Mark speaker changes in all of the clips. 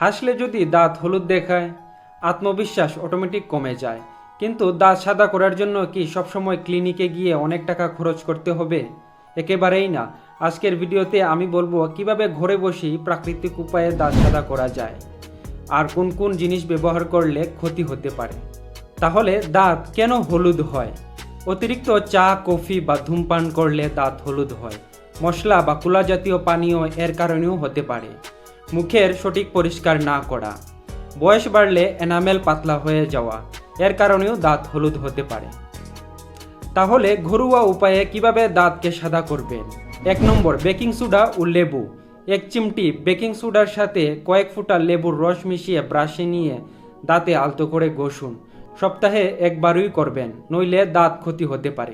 Speaker 1: হাসলে যদি দাঁত হলুদ দেখায়, আত্মবিশ্বাস অটোমেটিক কমে যায়। কিন্তু দাঁত সাদা করার জন্য কি সবসময় ক্লিনিকে গিয়ে অনেক টাকা খরচ করতে হবে? একেবারেই না। আজকের ভিডিওতে আমি বলব কীভাবে ঘরে বসেই প্রাকৃতিক উপায়ে দাঁত সাদা করা যায় আর কোন কোন জিনিস ব্যবহার করলে ক্ষতি হতে পারে। তাহলে দাঁত কেন হলুদ হয়? অতিরিক্ত চা, কফি বা ধূমপান করলে দাঁত হলুদ হয়। মশলা বা কুলা জাতীয় পানীয় এর কারণেও হতে পারে। মুখের সঠিক পরিষ্কার না করা। বয়স বাড়লে এনামেল পাতলা হয়ে যাওয়া। এর কারণেও দাঁত হলুদ হতে পারে। তাহলে ঘরোয়া উপায়ে কীভাবে দাঁতকে সাদা করবেন? এক নম্বর, বেকিং সোডা ও লেবু। এক চিমটি বেকিং সোডার সাথে কয়েক ফোঁটা লেবুর রস মিশিয়ে ব্রাশে নিয়ে দাঁতে আলতো করে ঘষুন। সপ্তাহে একবারই করবেন, নইলে দাঁত ক্ষতি হতে পারে।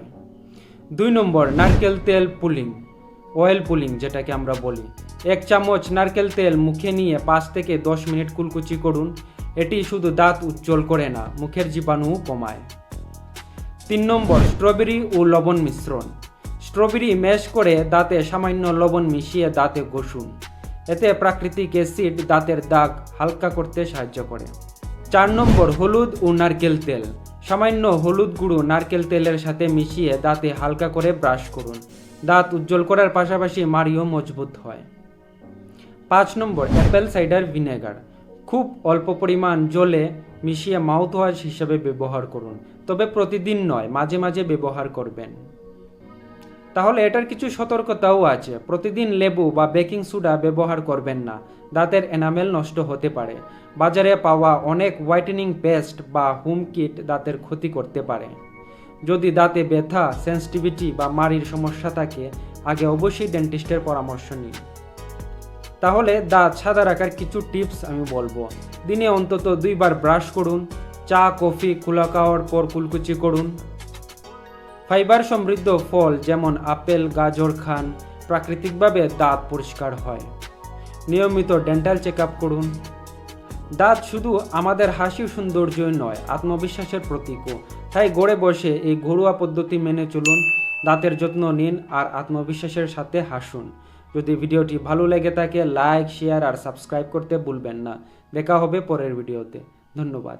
Speaker 1: দুই নম্বর, নারকেল তেল পুলিং। অয়েল পুলিং যেটাকে আমরা বলি। এক চামচ নারকেল তেল মুখে নিয়ে পাঁচ থেকে দশ মিনিট কুলকুচি করুন। এটি শুধু দাঁত উজ্জ্বল করে না, মুখের জীবাণুও কমায়। তিন নম্বর, স্ট্রবেরি ও লবণ মিশ্রণ। স্ট্রবেরি ম্যাশ করে দাঁতে সামান্য লবণ মিশিয়ে দাঁতে ঘষুন। এতে প্রাকৃতিক অ্যাসিড দাঁতের দাগ হালকা করতে সাহায্য করে। চার নম্বর, হলুদ ও নারকেল তেল। সামান্য হলুদ গুঁড়ো নারকেল তেলের সাথে মিশিয়ে দাঁতে হালকা করে ব্রাশ করুন। দাঁত উজ্জ্বল করার পাশাপাশি মাড়িও মজবুত হয়। পাঁচ নম্বর, অ্যাপেল সাইডার ভিনেগার। খুব অল্প পরিমাণ জলে মিশিয়ে মাউথ ওয়াশ হিসেবে ব্যবহার করুন, তবে প্রতিদিন নয়, মাঝে মাঝে ব্যবহার করবেন। তাহলে এটার কিছু সতর্কতাও আছে। প্রতিদিন লেবু বা বেকিং সোডা ব্যবহার করবেন না। দাঁতের এনামেল নষ্ট হতে পারে। বাজারে পাওয়া অনেক হোয়াইটেনিং পেস্ট বা হোম কিট দাঁতের ক্ষতি করতে পারে। যদি দাঁতে ব্যথা সেন্সিটিভিটি বা মাড়ির সমস্যা থাকে, আগে অবশ্যই ডেন্টিস্টের পরামর্শ নিন। তাহলে দাঁত সাদা রাখার কিছু টিপস আমি বলব। দিনে অন্তত দুইবার ব্রাশ করুন, চা কফি খোলা খাওয়ার পর কুলকুচি করুন। ফাইবার সমৃদ্ধ ফল যেমন আপেল, গাজর খান, প্রাকৃতিকভাবে দাঁত পরিষ্কার হয়। নিয়মিত ডেন্টাল চেক করুন। দাঁত শুধু আমাদের হাসি সৌন্দর্যই নয়, আত্মবিশ্বাসের প্রতীকও। তাই গড়ে বসে এই ঘরোয়া পদ্ধতি মেনে চলুন, দাঁতের যত্ন নিন আর আত্মবিশ্বাসের সাথে হাসুন। যদি ভিডিওটি ভালো লেগে থাকে, লাইক, শেয়ার আর সাবস্ক্রাইব করতে ভুলবেন না। দেখা হবে পরের ভিডিওতে। ধন্যবাদ।